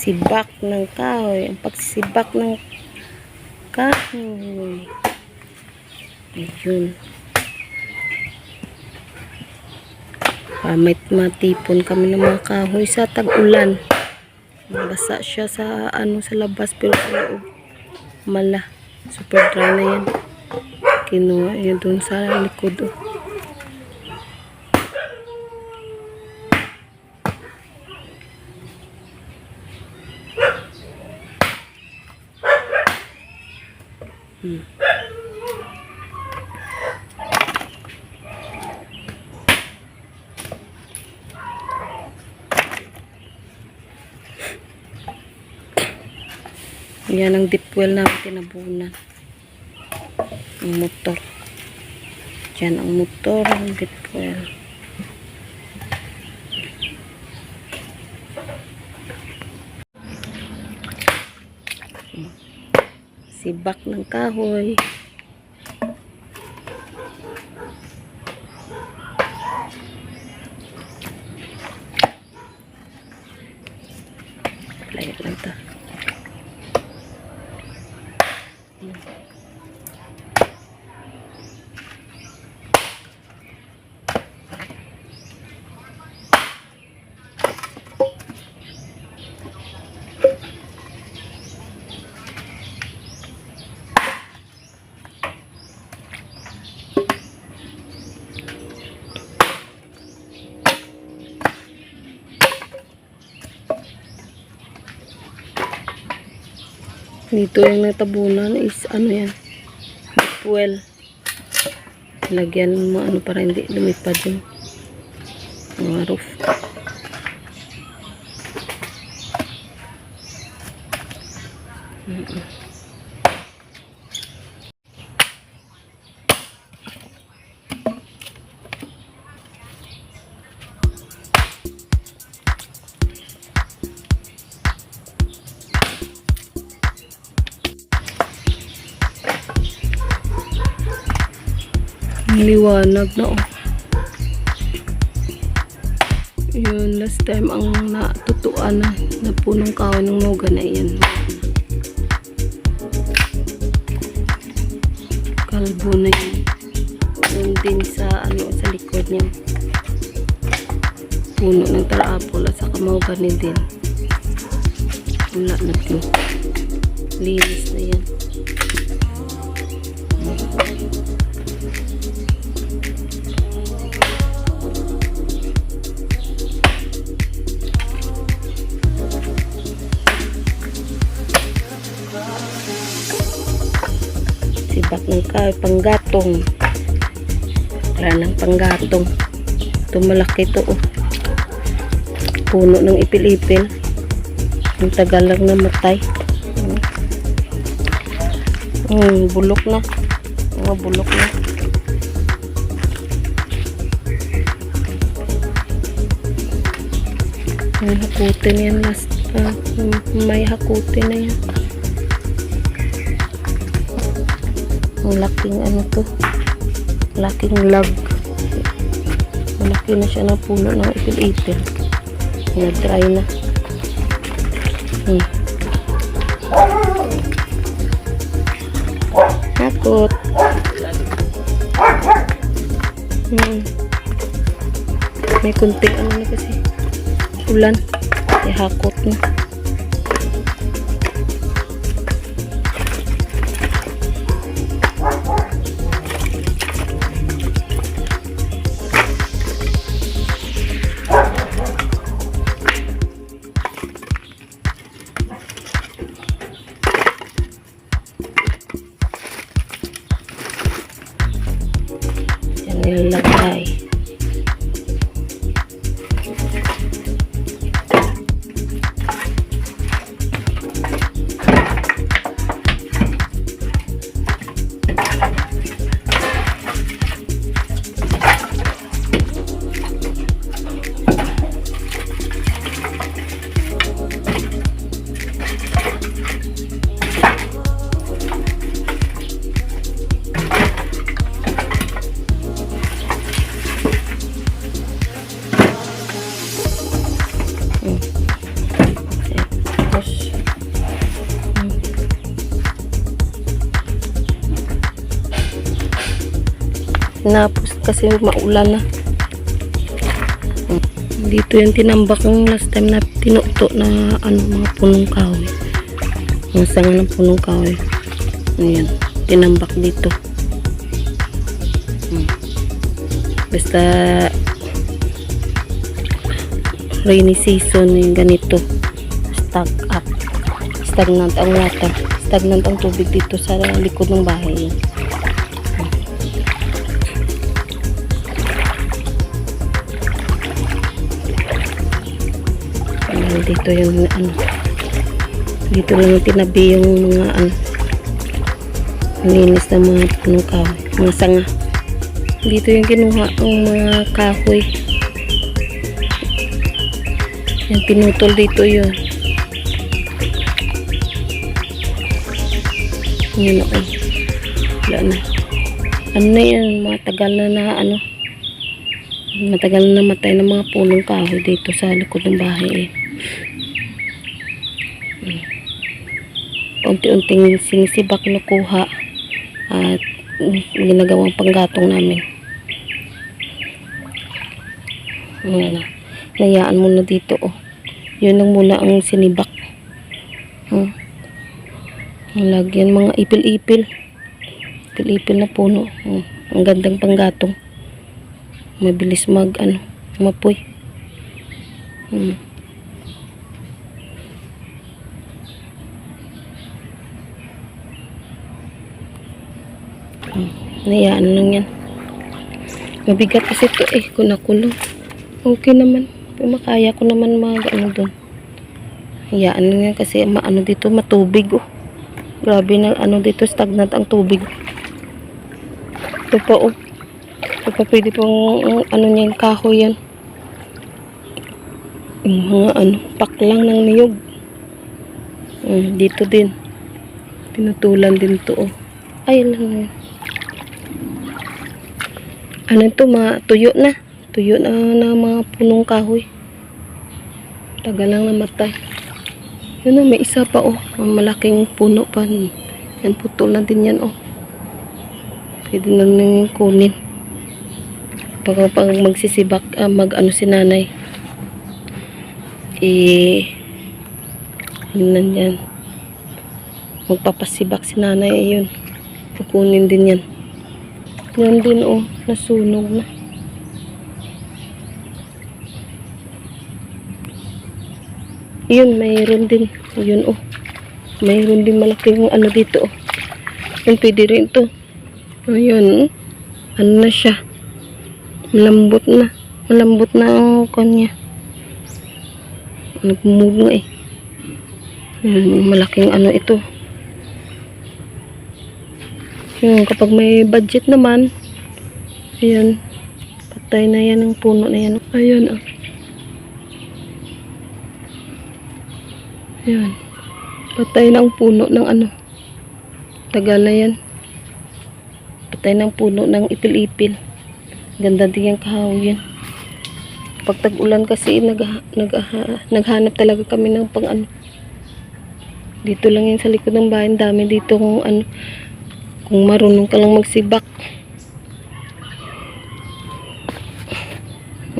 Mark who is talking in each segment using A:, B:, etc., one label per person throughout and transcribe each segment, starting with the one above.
A: sibak ng kahoy. Ang pagsibak ng kahoy. Ayun. Pamit matipon kami ng mga kahoy sa tag-ulan. Basa siya sa ano sa labas pero sa loob mala. Super dry na yan. Kinuha yun dun sa likod. Oh. Hmm. Yan ang deep well namin tinabunan. Ang motor. Yan ang motor, ang deep well. Sibak ng kahoy. Layot lang to. Dito yung natabunan is ano yan. Fuel. Lagyan mo ano para hindi lumipad yung mga roof. Mm-mm. Ang liwanag na. Yun, last time ang natutuan na, na punong kahoy ng noga na yan. Kalbo na yun. Yun din sa, ano, sa likod niya. Puno ng taraapol at saka mahogany din. Wala na to. Linis na yan. Sibak ng kahoy, panggatong. Wala ng panggatong. Ito malaki to oh. Puno ng ipil-ipil. Ang tagal lang namatay. Hmm, bulok na. Mga bulok na. May hakutin yan last. ah, may hakutin na yan. Ang laking ano to. Laking log. Malaki na siya na puno ng ipil-ipil. Na-dry na. Hmm. Hakot. Hmm. May kunting ano na kasi. Ulan. Ay hakot na. Napos kasi maulan na. Dito yung tinambak ng last time na tinuto na ano, mga punong kahoy. Mga sanga ng punong kahoy. Ayan, tinambak dito. Hmm. Basta rainy season yung ganito. Stag up. Stagnant ang water. Stagnant ang tubig dito sa likod ng bahay. Dito yung ano dito lang tinabi yung mga ano linis ng mga punong kahoy mga sanga. Dito yung kinuha ang mga kahoy. Yung pinutol dito yun. Yun ay wala na. Ano na yan matagal na na ano matagal na namatay ng mga punong kahoy dito sa likod ng bahay eh. Unti-unting sinisibak kinukuha at mm, ginagawang panggatong namin Ayan na. Nayaan mo na dito oh. Yun lang muna ang sinibak. Hmm. Lagyan mga ipil-ipil. Ipil-ipil na puno. Hmm. Ang gandang panggatong. Mabilis mag ano, mapoy. Hmm. Nayaan lang yan. Mabigat kasi ito eh, kung nakulong. Okay naman. Makaya ko naman mag ano doon. Hayaan lang yan kasi maano dito matubig oh. Grabe na ano dito stagnant ang tubig. Ito pa oh. Ito pa pwede pong uh, ano niya yung kahoy yan. Yung mga ano paklang ng niyog. Mm, dito din. Pinutulan din to oh. Ay lang yan. Ano to mga tuyo na. Tuyo na na mga punong kahoy. Tagal lang namatay. Yun na, may isa pa oh. Ang malaking puno pa. Yan, putol na din yan oh. Pwede na nang kunin. Pag, pag magsisibak, ah, mag ano si nanay. Eh, yun yan. Magpapasibak si nanay, ayun. Kukunin din yan. Yan din oh, nasunog na. Yun, mayroon din. Yun, oh. Mayroon din malaking ano dito, oh. Yun, pwede rin to. Ayun, oh. Ano na siya. Malambot na. Malambot na ang kanya. Nag-move nga eh. Yun, malaking ano ito. Yun, kapag may budget naman, ayan, patay na yan ang puno na yan. Ayun, oh. Yan. Patay na ang puno ng ano. Tagal na yan. Patay na ang puno ng ipil-ipil. Ganda din yung kahoy yan. Pag tag-ulan kasi nag, nag, naghanap talaga kami ng pang ano. Dito lang yan sa likod ng bahay. Dami dito kung ano. Kung marunong ka lang magsibak.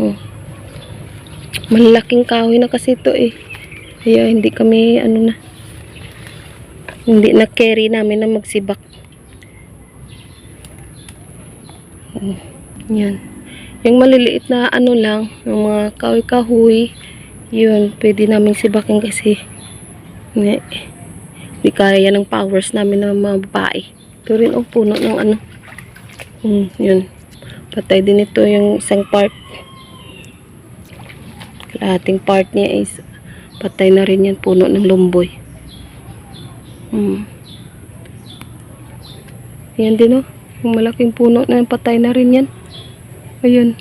A: Oh. Malaking kahoy na kasi ito eh. Kaya hindi kami ano na hindi na carry namin na magsibak. Oh, yan. Yung maliliit na ano lang, yung mga kahoy-kahoy, yun, pwede namin sibakin kasi hindi, hindi kaya ng powers namin ng mga babae. Ito rin ang puno ng ano. Hmm, yun. Patay din ito yung isang part. Kalahating part niya is Patay na rin yan puno ng lumboy. Hmm. Yan din oh. Yung malaking puno na yan, patay na rin yan. Ayun.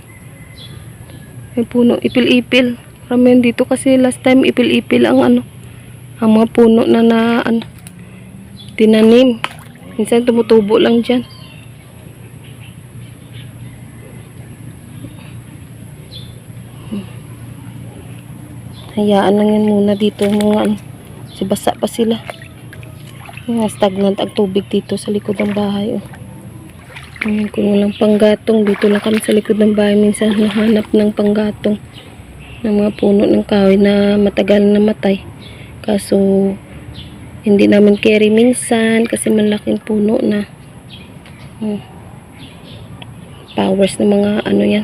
A: Yung puno, ipil-ipil. Yan dito kasi last time ipil-ipil ang ano. Ang mga puno na na ano, tinanim. Minsan tumutubo lang dyan. Hayaan lang yan muna dito mga ano. Si basa pa sila. Mga stagnant ang tubig dito sa likod ng bahay. Oh. Ngayon kung walang panggatong, dito lang kami sa likod ng bahay minsan nahanap ng panggatong ng mga puno ng kahoy na matagal na matay. Kaso, hindi namin carry minsan kasi malaking puno na. Hmm. Powers ng mga ano yan,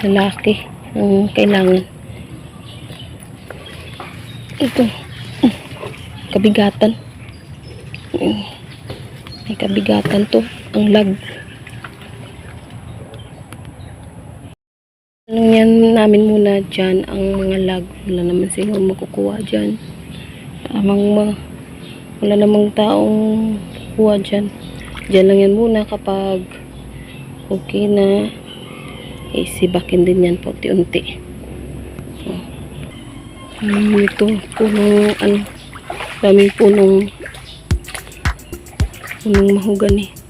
A: lalaki ang kailangan. Ito, hmm, kabigatan. Hmm. May kabigatan to, ang lag. Ano yan namin muna dyan, ang mga lag. Wala naman siguro makukuha dyan. Amang ma wala namang taong kukuha dyan. Dyan lang yan muna kapag okay na isibakin din yan po unti-unti. Hmm, ito, punong ano, daming punong punong mahogani.